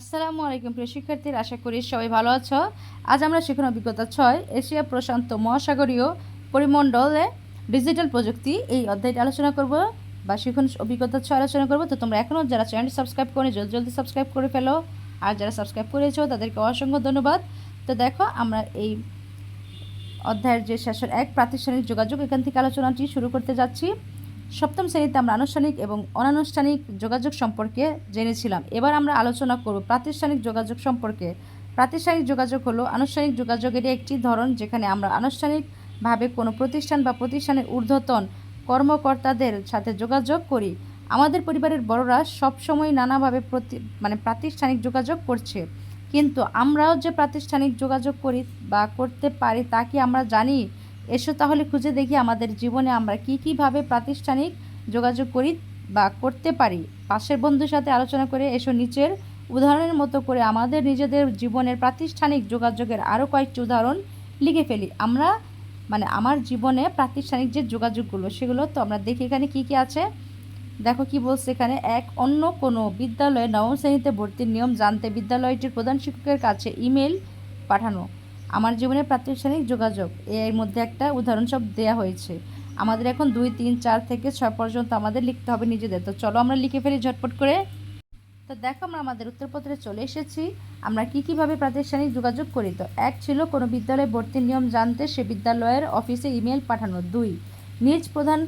আসসালামু আলাইকুম, প্রিয় শিক্ষার্থীর, আশা করি সবাই ভালো আছো। আজ আমরা শিখন অভিজ্ঞতা ছয়, এশিয়া প্রশান্ত মহাসাগরীয় পরিমণ্ডলে ডিজিটাল প্রযুক্তি এই অধ্যায়টি আলোচনা করব বা শিখন অভিজ্ঞতা ছয় আলোচনা করব। তো তোমরা এখনও যারা চ্যানেলটি সাবস্ক্রাইব করে জলদি জলদি সাবস্ক্রাইব করে ফেলো। আর যারা সাবস্ক্রাইব করেছ, তাদেরকে অসংখ্য ধন্যবাদ। তো দেখো, আমরা এই অধ্যায়ের যে সেশন এক প্রাতিষ্ঠানিক যোগাযোগ, এখান থেকে আলোচনাটি শুরু করতে যাচ্ছি। সপ্তম শ্রেণীতে আমরা আনুষ্ঠানিক এবং অনানুষ্ঠানিক যোগাযোগ সম্পর্কে জেনেছিলাম। এবার আমরা আলোচনা করব প্রাতিষ্ঠানিক যোগাযোগ সম্পর্কে। প্রাতিষ্ঠানিক যোগাযোগ হলো আনুষ্ঠানিক যোগাযোগেরই একটি ধরন যেখানে আমরা আনুষ্ঠানিকভাবে কোনো প্রতিষ্ঠান বা প্রতিষ্ঠানের ঊর্ধ্বতন কর্মকর্তাদের সাথে যোগাযোগ করি। আমাদের পরিবারের বড়রা সবসময় নানাভাবে প্রতি মানে প্রাতিষ্ঠানিক যোগাযোগ করছে। কিন্তু আমরাও যে প্রাতিষ্ঠানিক যোগাযোগ করি বা করতে পারি তা কি আমরা জানি? এসো তাহলে খুঁজে দেখি আমাদের জীবনে আমরা কী কীভাবে প্রাতিষ্ঠানিক যোগাযোগ করি বা করতে পারি। পাশের বন্ধুর সাথে আলোচনা করে এসো নিচের উদাহরণের মতো করে আমাদের নিজেদের জীবনের প্রাতিষ্ঠানিক যোগাযোগের আরও কয়েকটি উদাহরণ লিখে ফেলি। আমরা মানে আমার জীবনে প্রাতিষ্ঠানিক যে যোগাযোগগুলো, সেগুলো তো আমরা দেখি এখানে কী কী আছে। দেখো কি বলছে এখানে, এক, অন্য কোনো বিদ্যালয়ে নবম শ্রেণীতে ভর্তির নিয়ম জানতে বিদ্যালয়টির প্রধান শিক্ষকের কাছে ইমেল পাঠানো। আমার জীবনে প্রাতিষ্ঠানিক যোগাযোগ, এর মধ্যে একটা উদাহরণ সব দেওয়া হয়েছে। আমাদের এখন দুই, তিন, চার থেকে ছয় পর্যন্ত আমাদের লিখতে হবে নিজেদের। তো চলো আমরা লিখে ফেলি ঝটপট করে। তো দেখো আমরা আমাদের উত্তরপত্রে চলে এসেছি। আমরা কী, কীভাবে প্রাতিষ্ঠানিক যোগাযোগ করি? তো এক ছিল কোনো বিদ্যালয়ে ভর্তির নিয়ম জানতে সে বিদ্যালয়ের অফিসে ইমেল পাঠানো। দুই, নিজ প্রধান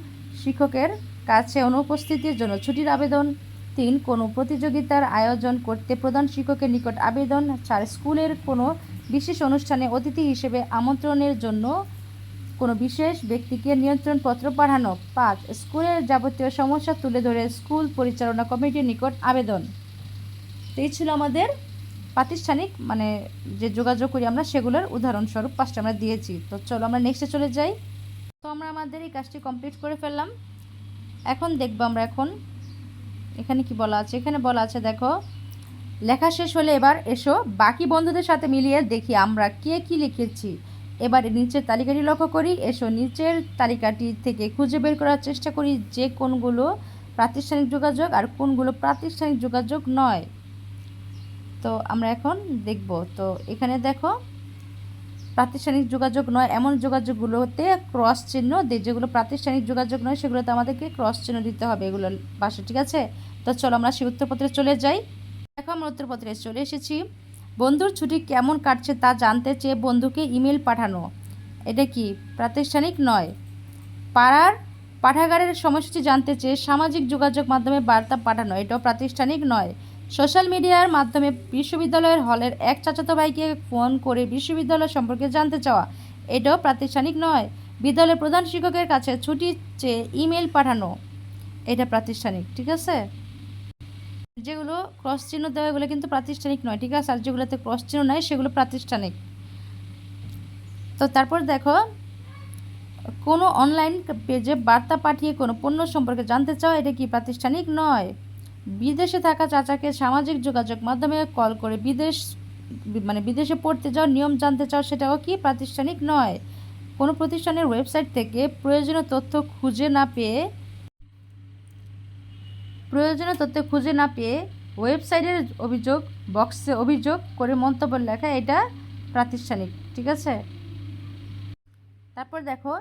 শিক্ষকের কাছে অনুপস্থিতির জন্য ছুটির আবেদন। তিন, কোনো প্রতিযোগিতার আয়োজন করতে প্রধান শিক্ষকের নিকট আবেদন। চার, স্কুলের কোনো বিশেষ অনুষ্ঠানে অতিথি হিসেবে আমন্ত্রণের জন্য কোনো বিশেষ ব্যক্তিকে নিয়ন্ত্রণপত্র পাঠানো। পাঁচ স্কুলের যাবতীয় সমস্যা তুলে ধরে স্কুল পরিচালনা কমিটির নিকট আবেদন। তো এই ছিল আমাদের প্রাতিষ্ঠানিক মানে যে যোগাযোগ করি আমরা, সেগুলোর উদাহরণস্বরূপ পাঁচটা আমরা দিয়েছি। তো চলো আমরা নেক্সটে চলে যাই। তো আমরা আমাদের এই কাজটি কমপ্লিট করে ফেললাম। এখন দেখব আমরা এখন, এখানে কি বলা আছে? এখানে বলা আছে, দেখো লেখা শেষ হলে এবার এসো, বাকি বন্ধুদের সাথে মিলিয়ে দেখি আমরা কে কি লিখেছি। এবারে নিচের তালিকাটি লক্ষ্য করি, এসো, নিচের তালিকাটি থেকে খুঁজে বের করার চেষ্টা করি যে কোনগুলো প্রাতিষ্ঠানিক যোগাযোগ আর কোনগুলো প্রাতিষ্ঠানিক যোগাযোগ নয়। তো আমরা এখন দেখব। তো এখানে দেখো, প্রাতিষ্ঠানিক যোগাযোগ নয়, এমন যোগাযোগগুলোতে ক্রস চিহ্ন দিই যেগুলো প্রাতিষ্ঠানিক যোগাযোগ নয় সেগুলোতে আমাদেরকে ক্রস চিহ্ন দিতে হবে এগুলোর পাশে ঠিক আছে? তো চলো আমরা সেই উত্তরপত্রে চলে যাই। দেখো আমরা উত্তরপত্রে চলে এসেছি। বন্ধুর ছুটি কেমন কাটছে তা জানতে চেয়ে বন্ধুকে ইমেল পাঠানো। এটা কি প্রাতিষ্ঠানিক নয়? পাড়ার পাঠাগারের সময়সূচি জানতে চেয়ে সামাজিক যোগাযোগ মাধ্যমে বার্তা পাঠানো এটাও প্রাতিষ্ঠানিক নয়। সোশ্যাল মিডিয়ার মাধ্যমে বিশ্ববিদ্যালয়ের হলের এক চাচাতো ভাইকে ফোন করে বিশ্ববিদ্যালয় সম্পর্কে জানতে চাওয়া, এটাও প্রাতিষ্ঠানিক নয়। বিদ্যালয়ের প্রধান শিক্ষকের কাছে ছুটি চেয়ে ইমেল পাঠানো, এটা প্রাতিষ্ঠানিক, ঠিক আছে? যেগুলো ক্রস চিহ্ন দেওয়া এগুলো কিন্তু প্রাতিষ্ঠানিক নয়, ঠিক আছে? আর যেগুলোতে ক্রস চিহ্ন নাই, সেগুলো প্রাতিষ্ঠানিক। তো তারপর দেখো, কোনো অনলাইন পেজে বার্তা পাঠিয়ে কোনো পণ্য সম্পর্কে জানতে চাও, এটা কি প্রাতিষ্ঠানিক নয়? বিদেশে থাকা চাচাকে সামাজিক যোগাযোগ মাধ্যমে কল করে বিদেশ মানে বিদেশে পড়তে যাও, নিয়ম জানতে চাও, সেটাও কি প্রাতিষ্ঠানিক নয়? কোনো প্রতিষ্ঠানের ওয়েবসাইট থেকে প্রয়োজনীয় তথ্য খুঁজে না পেয়ে প্রয়োজনীয় তথ্য খুঁজে না পেয়ে ওয়েবসাইটের অভিযোগ, বক্সে অভিযোগ করে মন্তব্য লেখা এটা প্রাতিষ্ঠানিক, ঠিক আছে? তারপর দেখো,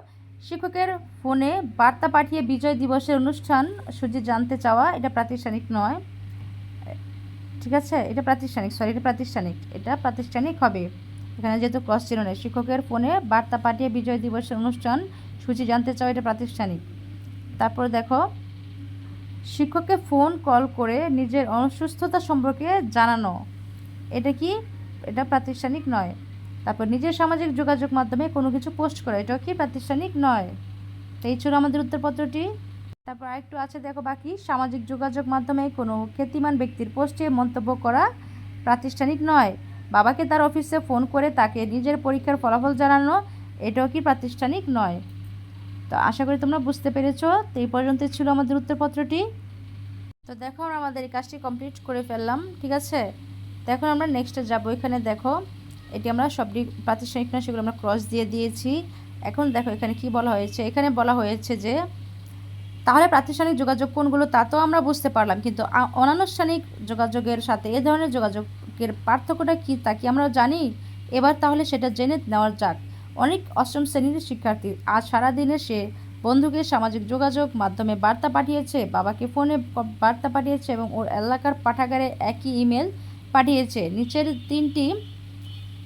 শিক্ষকের ফোনে বার্তা পাঠিয়ে বিজয় দিবসের অনুষ্ঠান সূচি জানতে চাওয়া এটা প্রাতিষ্ঠানিক নয়। ঠিক আছে? এটা প্রাতিষ্ঠানিক সরি এটা প্রাতিষ্ঠানিক এটা প্রাতিষ্ঠানিক হবে। এখানে যেহেতু ক্রস ছিল না শিক্ষকের ফোনে বার্তা পাঠিয়ে বিজয় দিবসের অনুষ্ঠান সূচি জানতে চাওয়া এটা প্রাতিষ্ঠানিক। তারপর দেখো শিক্ষককে ফোন, কল করে নিজের অসুস্থতা সম্পর্কে জানানো। এটা কি? এটা প্রাতিষ্ঠানিক নয়। তারপর নিজের সামাজিক যোগাযোগ মাধ্যমে কোনো কিছু পোস্ট করা, এটাও কি প্রাতিষ্ঠানিক নয়? তো এই ছিল আমাদের উত্তরপত্রটি। তারপর আরেকটু আছে, দেখো বাকি। সামাজিক যোগাযোগ মাধ্যমে কোনো খ্যাতিমান ব্যক্তির পোস্টে মন্তব্য করা প্রাতিষ্ঠানিক নয়। বাবাকে তার অফিসে ফোন করে তাকে নিজের পরীক্ষার ফলাফল জানানো, এটাও কি প্রাতিষ্ঠানিক নয়? তো আশা করি তোমরা বুঝতে পেরেছ। তো এই পর্যন্ত ছিল আমাদের উত্তরপত্রটি। তো দেখো, আমরা আমাদের এই কাজটি কমপ্লিট করে ফেললাম, ঠিক আছে? তো এখন আমরা নেক্সটে যাব। এখানে দেখো, এটি আমরা সবটি প্রাতিষ্ঠানিক নয় সেগুলো আমরা ক্রস দিয়ে দিয়েছি। এখন দেখো, এখানে কি বলা হয়েছে? এখানে বলা হয়েছে যে, তাহলে প্রাতিষ্ঠানিক যোগাযোগ কোনগুলো তা তো আমরা বুঝতে পারলাম, কিন্তু অনানুষ্ঠানিক যোগাযোগের সাথে এ ধরনের যোগাযোগের পার্থক্যটা কী তা কি আমরা জানি? এবার তাহলে সেটা জেনে নেওয়ার যাক। অনেক অষ্টম শ্রেণির শিক্ষার্থী। আজ সারাদিনে সে বন্ধুকে সামাজিক যোগাযোগ মাধ্যমে বার্তা পাঠিয়েছে, বাবাকে ফোনে বার্তা পাঠিয়েছে এবং ওর এলাকার পাঠাগারে একই ইমেল পাঠিয়েছে। নিচের তিনটি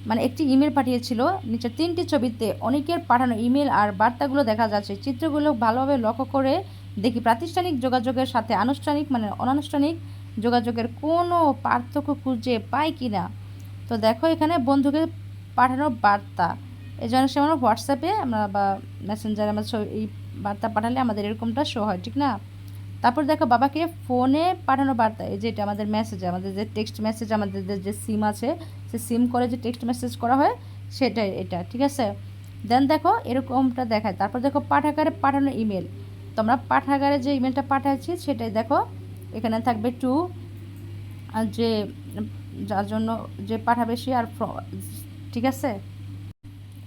মানে একটি ইমেল পাঠিয়েছিল। নিচের তিনটি ছবিতে অনেকের পাঠানো ইমেল আর বার্তাগুলো দেখা যাচ্ছে। চিত্রগুলো ভালোভাবে লক্ষ্য করে দেখি প্রাতিষ্ঠানিক যোগাযোগের সাথে আনুষ্ঠানিক মানে অনানুষ্ঠানিক যোগাযোগের কোনো পার্থক্য খুঁজে পায় কি না তো দেখো এখানে বন্ধুকে পাঠানো বার্তা। এই জন্য সে সময় হোয়াটসঅ্যাপে আমরা বা মেসেঞ্জারে আমরা এই বার্তা পাঠালে আমাদের এরকমটা শো হয়, ঠিক না? তারপর দেখো বাবাকে ফোনে পাঠানো বার্তা, এই যে এটা আমাদের মেসেজ আমাদের যে টেক্সট মেসেজ আমাদের যে- সিম আছে, সে সিম করে যে টেক্সট মেসেজ করা হয়, সেটাই এটা, ঠিক আছে? দেন দেখো এরকমটা দেখায়, তারপর দেখো পাঠাগারে পাঠানো ইমেল তোমরা পাঠাগারে যে ইমেলটা পাঠাচ্ছি, সেটাই দেখো, এখানে থাকবে টু যে, যার জন্য যে পাঠাবে সে আর ঠিক আছে?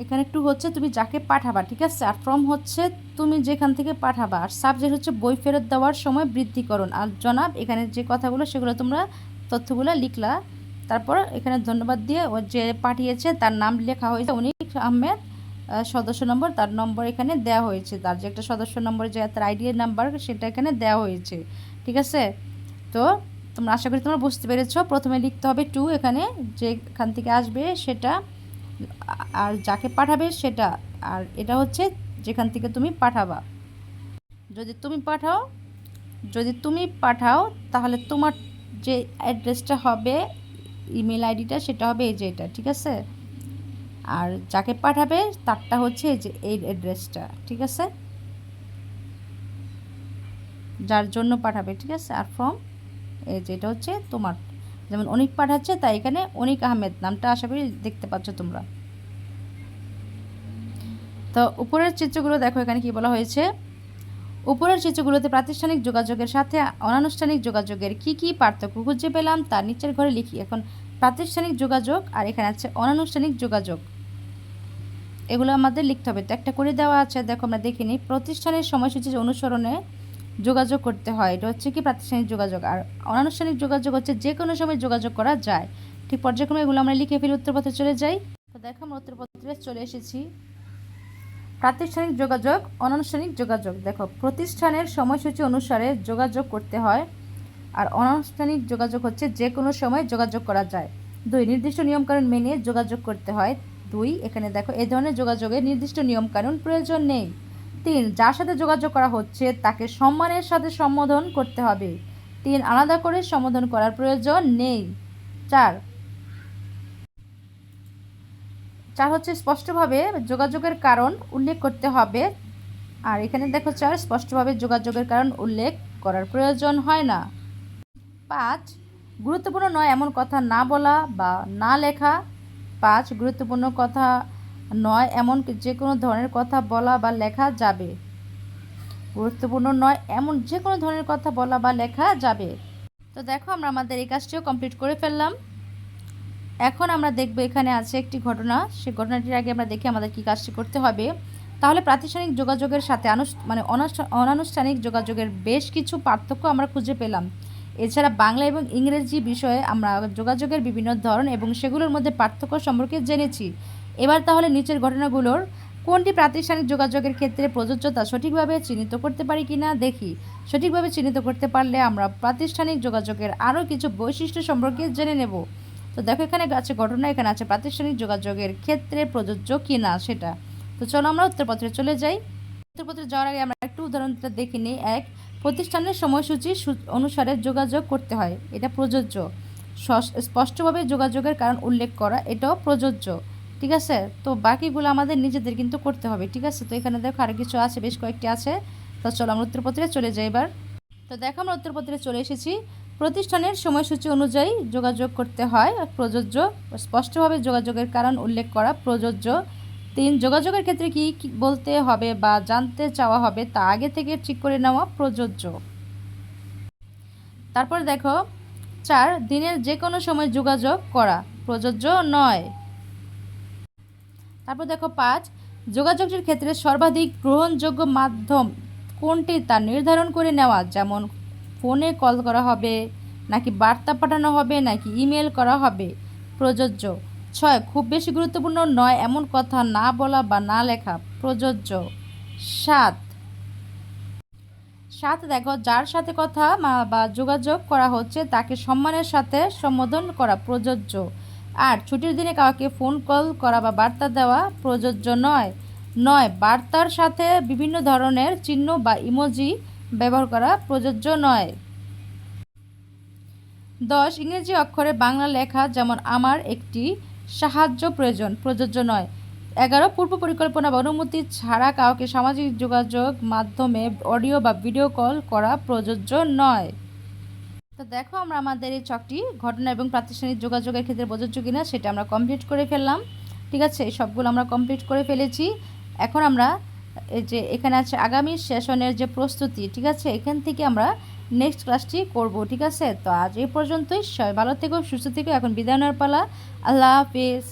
এখানে একটু হচ্ছে তুমি যাকে পাঠাবা, ঠিক আছে? আর ফ্রম হচ্ছে তুমি যেখান থেকে পাঠাবা। আর সাবজেক্ট হচ্ছে বই ফেরত দেওয়ার সময় বৃদ্ধিকরণ। আর জনাব, এখানে যে কথাগুলো, সেগুলো তোমরা তথ্যগুলো লিখলা। তারপর এখানে ধন্যবাদ দিয়ে ও যে পাঠিয়েছে, তার নাম লেখা হয়েছে, উনি আহমেদ সদস্য নম্বর, তার নম্বর এখানে দেওয়া হয়েছে। তার যে একটা সদস্য নম্বর, যে তার আইডি নাম্বার সেটা এখানে দেওয়া হয়েছে, ঠিক আছে? তো তোমরা আশা করি তোমরা বুঝতে পেরেছ। প্রথমে লিখতে হবে টু এখানে যেখান থেকে আসবে সেটা আর যাকে পাঠাবে সেটা, আর এটা হচ্ছে যেখান থেকে তুমি পাঠাবা। যদি তুমি পাঠাও, যদি তুমি পাঠাও, তাহলে তোমার যে অ্যাড্রেসটা হবে, ইমেল আইডিটা সেটা হবে এই যে এটা, ঠিক আছে? আর যাকে পাঠাবে, তারটা হচ্ছে এই যে এই অ্যাড্রেসটা, ঠিক আছে? যার জন্য পাঠাবে, ঠিক আছে? আর ফর্ম এই যে এটা হচ্ছে তোমার যেমন অনিক পাঠাচ্ছে, তাই এখানে অনিক আহমেদ নামটা আশা করি দেখতে পাচ্ছ তোমরা। তো উপরের চিত্রগুলো দেখো, এখানে কি বলা হয়েছে? উপরের চিত্রগুলোতে প্রাতিষ্ঠানিক যোগাযোগের সাথে অনানুষ্ঠানিক যোগাযোগের কি কি পার্থক্য খুঁজে পেলাম তার নিচের ঘরে লিখি। এখন প্রাতিষ্ঠানিক যোগাযোগ আর এখানে আছে অনানুষ্ঠানিক যোগাযোগ। এগুলো আমাদের লিখতে হবে। তো একটা করে দেওয়া আছে, দেখো আমরা দেখিনি। প্রতিষ্ঠানের সময়সূচি অনুসরণে যোগাযোগ করতে হয়। এটা হচ্ছে কি প্রাতিষ্ঠানিক যোগাযোগ। আর অনানুষ্ঠানিক যোগাযোগ হচ্ছে যে কোনো সময় যোগাযোগ করা যায়। ঠিক পর্যায়ক্রমে এগুলো আমরা লিখে ফেলি, উত্তরপত্রে চলে যাই। তো দেখো আমরা উত্তরপত্রে চলে এসেছি। প্রাতিষ্ঠানিক যোগাযোগ, অনানুষ্ঠানিক যোগাযোগ। দেখো, প্রতিষ্ঠানের সময়সূচি অনুসারে যোগাযোগ করতে হয়। আর অনানুষ্ঠানিক যোগাযোগ হচ্ছে যে কোনো সময় যোগাযোগ করা যায়। দুই, নির্দিষ্ট নিয়মকানুন মেনে যোগাযোগ করতে হয়। দুই, এখানে দেখো এ ধরনের যোগাযোগের নির্দিষ্ট নিয়মকানুন প্রয়োজন নেই। তিন, যার সাথে যোগাযোগ করা হচ্ছে, তাকে সম্মানের সাথে সম্বোধন করতে হবে। তিন, আলাদা করে সম্বোধন করার প্রয়োজন নেই। চার চার হচ্ছে স্পষ্টভাবে যোগাযোগের কারণ উল্লেখ করতে হবে। আর এখানে দেখো চার, স্পষ্টভাবে যোগাযোগের কারণ উল্লেখ করার প্রয়োজন হয় না। পাঁচ, গুরুত্বপূর্ণ নয় এমন কথা না বলা বা না লেখা। পাঁচ, গুরুত্বপূর্ণ কথা নয়, এমন যে কোনো ধরনের কথা বলা বা লেখা যাবে। গুরুত্বপূর্ণ নয়, এমন যে কোনো ধরনের কথা বলা বা লেখা যাবে। তো দেখো, আমরা আমাদের এই কাজটিও কমপ্লিট করে ফেললাম। এখন আমরা দেখব এখানে আছে একটি ঘটনা। সেই ঘটনাটির আগে আমরা দেখি আমাদের কী কাজটি করতে হবে। তাহলে প্রাতিষ্ঠানিক যোগাযোগের সাথে মানে অনানুষ্ঠানিক যোগাযোগের বেশ কিছু পার্থক্য আমরা খুঁজে পেলাম। এছাড়া বাংলা এবং ইংরেজি বিষয়ে আমরা যোগাযোগের বিভিন্ন ধরন এবং সেগুলোর মধ্যে পার্থক্য সম্পর্কে জেনেছি। এবার তাহলে নিচের ঘটনাগুলোর কোনটি প্রাতিষ্ঠানিক যোগাযোগের ক্ষেত্রে প্রযোজ্য তা সঠিকভাবে চিহ্নিত করতে পারি কি না দেখি। সঠিকভাবে চিহ্নিত করতে পারলে আমরা প্রাতিষ্ঠানিক যোগাযোগের আরও কিছু বৈশিষ্ট্য সম্পর্কে জেনে নেব। তো দেখো, এখানে আছে ঘটনা, এখানে আছে প্রাতিষ্ঠানিক যোগাযোগের ক্ষেত্রে প্রযোজ্য কি না সেটা। তো চলো আমরা উত্তরপত্রে চলে যাই। উত্তরপত্রে যাওয়ার আগে আমরা একটু উদাহরণটা দেখে নিই। এক, প্রতিষ্ঠানের সময়সূচি অনুসারে যোগাযোগ করতে হয়। এটা প্রযোজ্য। স্পষ্টভাবে যোগাযোগের কারণ উল্লেখ করা, এটাও প্রযোজ্য। ঠিক আছে? তো বাকিগুলো আমাদের নিজেদের কিন্তু করতে হবে, ঠিক আছে? তো এখানে দেখো আরও কিছু আছে, বেশ কয়েকটি আছে। তো চলো আমরা উত্তরপত্রে চলে যাই এবার। তো দেখো আমরা উত্তরপত্রে চলে এসেছি। প্রতিষ্ঠানের সময়সূচি অনুযায়ী যোগাযোগ করতে হয় প্রযোজ্য স্পষ্টভাবে যোগাযোগের কারণ উল্লেখ করা প্রযোজ্য। তিন, যোগাযোগের ক্ষেত্রে কি বলতে হবে বা জানতে চাওয়া হবে তা আগে থেকে ঠিক করে নেওয়া প্রযোজ্য। তারপর দেখো, চার, দিনের যে কোনো সময় যোগাযোগ করা প্রযোজ্য নয়। তারপর দেখো পাঁচ, যোগাযোগের ক্ষেত্রে সর্বাধিক গ্রহণযোগ্য মাধ্যম কোনটি তা নির্ধারণ করে নেওয়া? যেমন ফোনে কল করা হবে, নাকি বার্তা পাঠানো হবে, নাকি ইমেল করা হবে? প্রযোজ্য। ছয়, খুব বেশি গুরুত্বপূর্ণ নয়, এমন কথা না বলা বা না লেখা। প্রযোজ্য। সাত। সাত, দেখো, যার সাথে কথা বা যোগাযোগ করা হচ্ছে, তাকে সম্মানের সাথে সম্বোধন করা প্রযোজ্য। আর ছুটির দিনে কাউকে ফোন কল করা বা বার্তা দেওয়া প্রযোজ্য নয়। নয়, বার্তার সাথে বিভিন্ন ধরনের চিহ্ন বা ইমোজি ব্যবহার করা প্রযোজ্য নয়। দশ, ইংরেজি অক্ষরে বাংলা লেখা যেমন আমার একটি সাহায্য প্রয়োজন, প্রযোজ্য নয়। এগারো, পূর্ব পরিকল্পনা বা অনুমতি ছাড়া কাউকে সামাজিক যোগাযোগ মাধ্যমে অডিও বা ভিডিও কল করা প্রযোজ্য নয়। তো দেখো আমরা আমাদের এই চকটি ঘটনা এবং প্রাতিষ্ঠানিক যোগাযোগের ক্ষেত্রে প্রযোজ্য কিনা সেটা আমরা কমপ্লিট করে ফেললাম। ঠিক আছে? সবগুলো আমরা কমপ্লিট করে ফেলেছি। এখন আমরা এই যে এখানে আছে আগামী সেশনের যে প্রস্তুতি, ঠিক আছে? এখান থেকে আমরা নেক্সট ক্লাসটি করব, ঠিক আছে? তো আজ এই পর্যন্তই। সবাই ভালো থেকো, সুস্থ থেকো। এখন বিদায় নেওয়ার পালা। আল্লাহ হাফিজ।